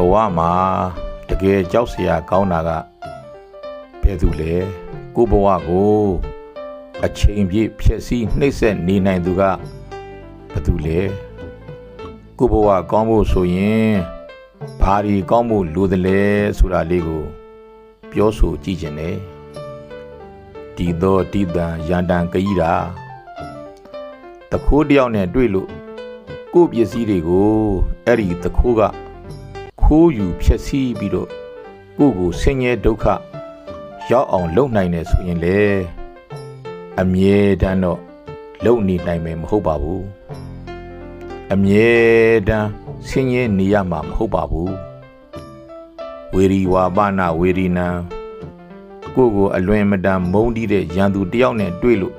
ဘဝမှာတကယ်ကြောက်စရာကောင်းတာကဘယ်သူလဲကိုယ့်ဘဝကိုအချိန်ပြည့်ဖြည့်ဆည်းနှိမ့်ဆက်နေနိုင်သူကဘယ်သူလဲကိုယ့်ဘဝကောင်းဖို့ဆိုရင်ဘာတွေကောင်းဖို့လိုသလဲဆိုတာလေးကို ပြောဆိုကြည့်ခြင်းနဲ့ဒီတော့တိတန်ရန်တန်ကြည်တာတခိုးတယောက်နဲ့တွေ့လို့ကိုယ့်ပစ္စည်းတွေကိုအဲ့ဒီတခိုးက ခိုးယူဖျက်ဆီးပြီးတော့ကိုယ့်ကိုဆင်းရဲဒုက္ခရောက်အောင်လုပ်နိုင်တယ်ဆိုရင်လေအမြဲတမ်းတော့လုပ်နေနိုင်မယ်မဟုတ်ပါဘူးအမြဲတမ်းဆင်းရဲနေရမှာမဟုတ်ပါဘူးဝေရီဝါပနာဝေရီနံကိုယ့်ကိုအလွန်မတန်မုန်းတီးတဲ့ရန်သူတယောက်နဲ့တွေ့လို့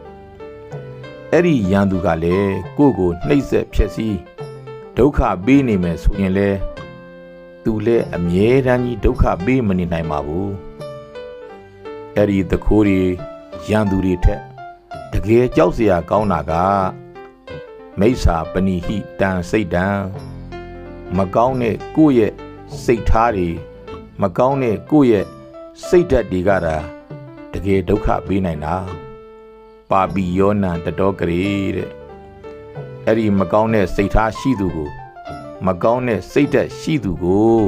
အဲ့ဒီရန်သူကလည်းကိုယ့်ကိုနှိပ်စက်ဖျက်ဆီးဒုက္ခပေးနေမယ်ဆိုရင်လည်း သူလည်းအမြဲတမ်းကြီးဒုက္ခပေးမနေနိုင်ပါဘူးအဲ့ဒီသခိုးတွေရန်သူတွေထက်တကယ်ကြောက်စရာကောင်းတာကမိစ္ဆာပဏိဟိတံစိတ်တံမကောင်းတဲ့ကိုယ့်ရဲ့စိတ်ထားတွေမကောင်းတဲ့ကိုယ့်ရဲ့စိတ်ဓာတ်တွေကတာတကယ်ဒုက္ခပေးနိုင်တာပါပိယောနံတတော်ကလေးတဲ့အဲ့ဒီမကောင်းတဲ့စိတ်ထားရှိသူကို မကောင်းတဲ့စိတ်ဓာတ်ရှိသူကို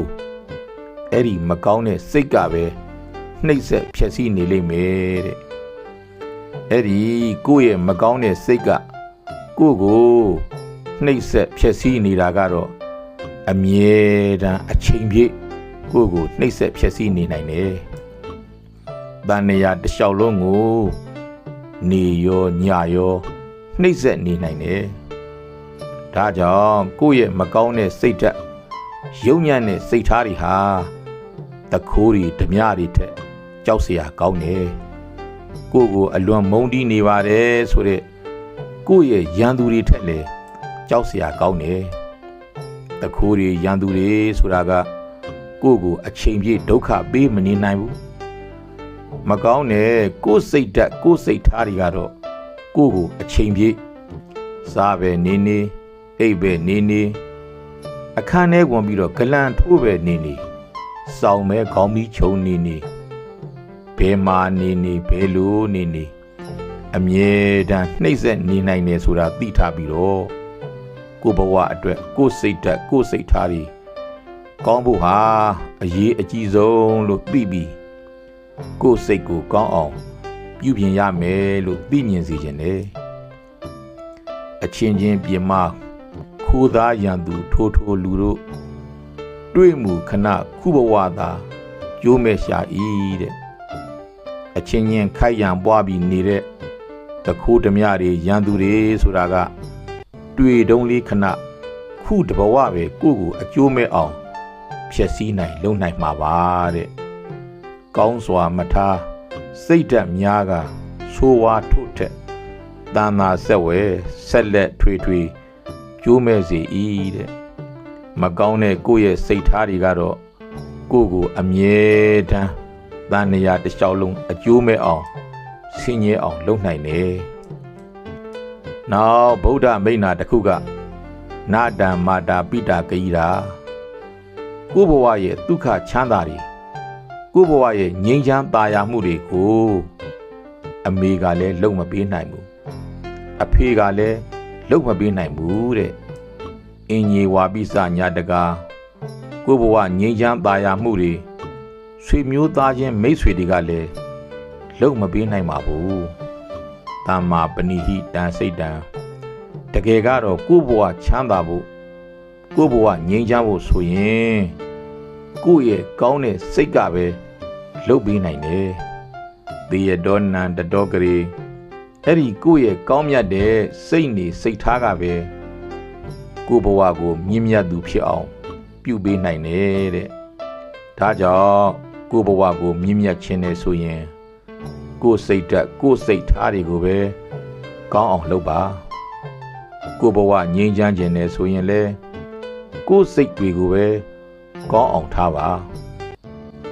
အဲ့ဒီမကောင်းတဲ့စိတ်ကပဲနှိပ်စက်ဖြစ်စီနေလိမ့်မယ်တဲ့အဲ့ဒီကိုယ့်ရဲ့မကောင်းတဲ့စိတ်ကကိုယ့်ကိုနှိပ်စက်ဖြစ်စီနေတာကတော့အမြဲတမ်းအချိန်ပြည့်ကိုယ့်ကိုနှိပ်စက်ဖြစ်စီနေနိုင်တယ်။တန်နေရတစ်လျှောက်လုံးကိုနေရောညရောနှိပ်စက်နေနိုင်တယ်။ ဒါကြောင့်ကိုယ့်ရဲ့မကောင်းတဲ့စိတ်ဓာတ်ယုံညံ့တဲ့စိတ်ထားတွေဟာတခိုးတွေဓမြတွေထက်ကြောက်စရာကောင်းတယ်။ကိုယ့်ကိုအလွန်မုန်းတီးနေပါတယ်ဆိုတဲ့ကိုယ့်ရဲ့ရန်သူတွေထက်လည်းကြောက်စရာကောင်းတယ်။တခိုးတွေရန်သူတွေဆိုတာကကိုယ့်ကိုအချိန်ပြည့်ဒုက္ခပေးမနေနိုင်ဘူး။မကောင်းတဲ့ကိုယ့်စိတ်ဓာတ်ကိုယ့်စိတ်ထားတွေကတော့ကိုယ့်ကိုအချိန်ပြည့်စားပဲနေနေ အိပ်ပဲနေနေအခန်းထဲဝင်ပြီးတော့ဂလန်ထိုးပဲနေနေစောင်းမဲခေါင်းမီးချုံနေနေဘဲမာနေနေဘဲလိုနေနေအမြဲတမ်းနှိမ့်ဆက်နေနိုင်တယ်ဆိုတာသိထားပြီးတော့ကိုယ်ဘဝအတွက်ကိုယ်စိတ်ဓာတ်ကိုယ်စိတ်ထားတွေကောင်းဖို့ဟာအရေးအကြီးဆုံးလို့သိပြီးကိုယ်စိတ်ကိုကောင်းအောင် ပြုပြင်ရမယ်လို့သိမြင်စေခြင်းနဲ့အချင်းချင်းပြင်မ ခိုးသားရန်သူထိုးထိုးလူတို့တွေ့မှုခဏခုဘဝသာကျိုးမဲ့ရှာဤတဲ့အချင်းချင်းခိုက်ရန်ပွားပြီးနေတဲ့တခိုးဓမြတွေရန်သူတွေဆိုတာက တွေ့တုံးလေးခဏခုတဘဝပဲကိုယ့်ကိုအကျိုးမဲ့အောင်ဖြည့်ဆည်းနိုင်လုံနိုင်မှာပါတဲ့ကောင်းစွာမထားစိတ်ဓာတ်များကဆိုးဝါးထုတ်ထက်တန်သာဆက်ဝဲဆက်လက်ထွေထွေ ကျိုးမဲ့စီဤတဲ့မကောင်းတဲ့ကိုယ့်ရဲ့စိတ်ထားတွေကတော့ကိုယ့်ကိုအမြဲတမ်းတန်နေရာတစ်လျှောက်လုံးအကျိုးမဲ့အောင်ဆင်းရဲအောင်လုပ်နိုင်တယ်။နောက်ဗုဒ္ဓမိန့်နာတစ်ခုကနာတံမာတာပိတာဂိရာကိုယ့်ဘဝရဲ့ဒုက္ခချမ်းသာတွေကိုယ့်ဘဝရဲ့ငြိမ်းချမ်းသာယာမှုတွေကိုအမေကလည်းလုံမပေးနိုင်ဘူးအဖေကလည်း လုံမပေးနိုင်ဘူးတဲ့အင်ကြီးဝါပိစညာတကာကိုဘဝငြိမ်းချမ်းသာယာမှုတွေဆွေမျိုးသားချင်းမိတ်ဆွေတွေကလည်းလုံမပေးနိုင်ပါဘူးတမ္မာပဏိဟိတံစိတ်တံတကယ်ကတော့ကိုဘဝချမ်းသာဖို့ကိုဘဝငြိမ်းချမ်းဖို့ဆိုရင်ကိုယ့်ရဲ့ကောင်းတဲ့စိတ်ကပဲလုံပေးနိုင်တယ်သေယတောနံတတော်ကလေး အဲ့ဒီကိုယ့်ရဲ့ကောင်းမြတ်တဲ့စိတ်နေစိတ်ထားကပဲကိုယ့်ဘဝကိုမြင့်မြတ်သူဖြစ်အောင် ပြုပေးနိုင်တယ်တဲ့ဒါကြောင့်ကိုယ့်ဘဝကိုမြင့်မြတ်ခြင်းနဲ့ဆိုရင်ကိုယ်စိတ်ဓာတ်ကိုယ်စိတ်ထားတွေကိုပဲကောင်းအောင်လုပ်ပါကိုယ့်ဘဝငြိမ်းချမ်းခြင်းနဲ့ဆိုရင်လေကိုယ်စိတ်တွေကိုပဲကောင်းအောင်ထားပါ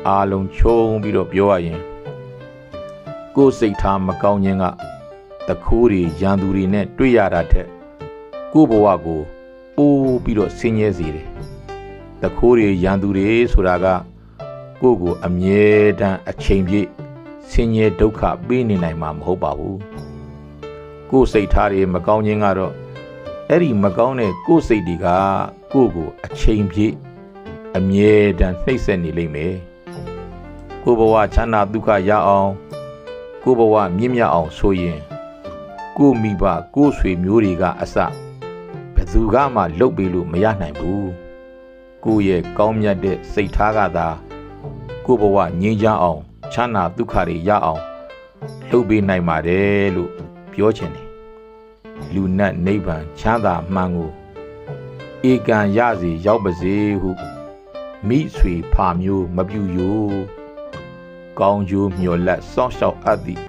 အားလုံးခြုံပြီးတော့ပြောရရင်ကိုယ်စိတ်ထားမကောင်းခြင်းက တခိုးတွေရန်သူတွေနဲ့တွေ့ရတာထက်ကိုယ့်ဘဝကိုပိုးပြီးတော့ဆင်းရဲစေတယ်တခိုးတွေရန်သူတွေဆိုတာကကိုယ့်ကိုအမြဲတမ်းအချိန်ပြည့်ဆင်းရဲဒုက္ခပေးနေနိုင်မှာမဟုတ်ပါဘူးကိုယ်စိတ်ထားတွေမကောင်းခြင်းကတော့အဲ့ဒီမကောင်းတဲ့ကိုယ်စိတ်တွေကကိုယ့်ကိုအချိန်ပြည့်အမြဲတမ်းနှိပ်စက်နေလိမ့်မယ်ကိုယ်ဘဝချမ်းသာဒုက္ခရအောင်ကိုယ်ဘဝမြင့်မြတ်အောင်ဆိုရင် ကိုယ်မိဘကိုယ်ဆွေမျိုးတွေကအစဘယ်သူကမှလှုပ်ပေးလို့မရနိုင်ဘူးကိုယ့်ရဲ့ကောင်းမြတ်တဲ့စိတ်ထားကသာကိုယ့်ဘဝငြိမ်းချမ်းအောင်ချမ်းသာဒုက္ခတွေရအောင်လှုပ်ပေးနိုင်ပါတယ်လို့ပြောချင်တယ်လူနတ်နိဗ္ဗာန်ချမ်းသာမှန်ကိုဧကံရစီရောက်ပါစေဟုမိဆွေဖာမျိုးမပြူယိုကောင်းကျိုးမျော်လက်စောင့်ရှောက်အပ်သည်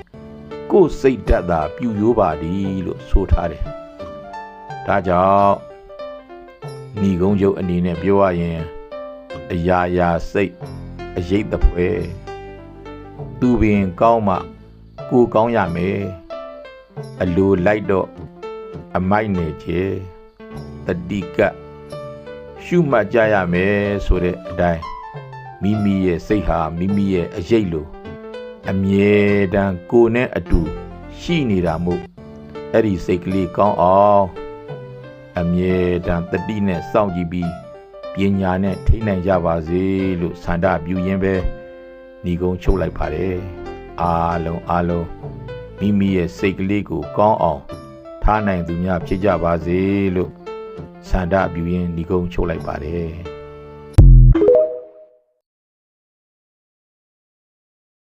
ကိုယ်စိတ်ဓာတ်သာပြူယိုပါသည်လို့ဆိုထားတယ်ဒါကြောင့်ညီကုန်းချုပ်အနေနဲ့ပြောရရင်အရာရာစိတ်အရေးတပွဲသူပင်ကောင်းမှကိုယ်ကောင်းရမယ်အလိုလိုက်တော့အမိုက်နေချေတတိကရှုမှတ်ကြရမယ်ဆိုတဲ့အတိုင်းမိမိရဲ့စိတ်ဟာမိမိရဲ့အရေးလို အမြဲတမ်းကိုယ်နဲ့အတူရှိနေတာမို့အဲ့ဒီစိတ်ကလေးကောင်းအောင်အမြဲတမ်းတတိနဲ့စောင့်ကြည့်ပြီးပညာနဲ့ထိန်းနိုင်ကြပါစေလို့ဆန္ဒပြုရင်းပဲညီကုန်းချုပ်လိုက်ပါတယ်အားလုံးအားလုံးမိမိရဲ့စိတ်ကလေးကိုကောင်းအောင်ထားနိုင်သူများဖြစ်ကြပါစေလို့ဆန္ဒပြုရင်းညီကုန်းချုပ်လိုက်ပါတယ်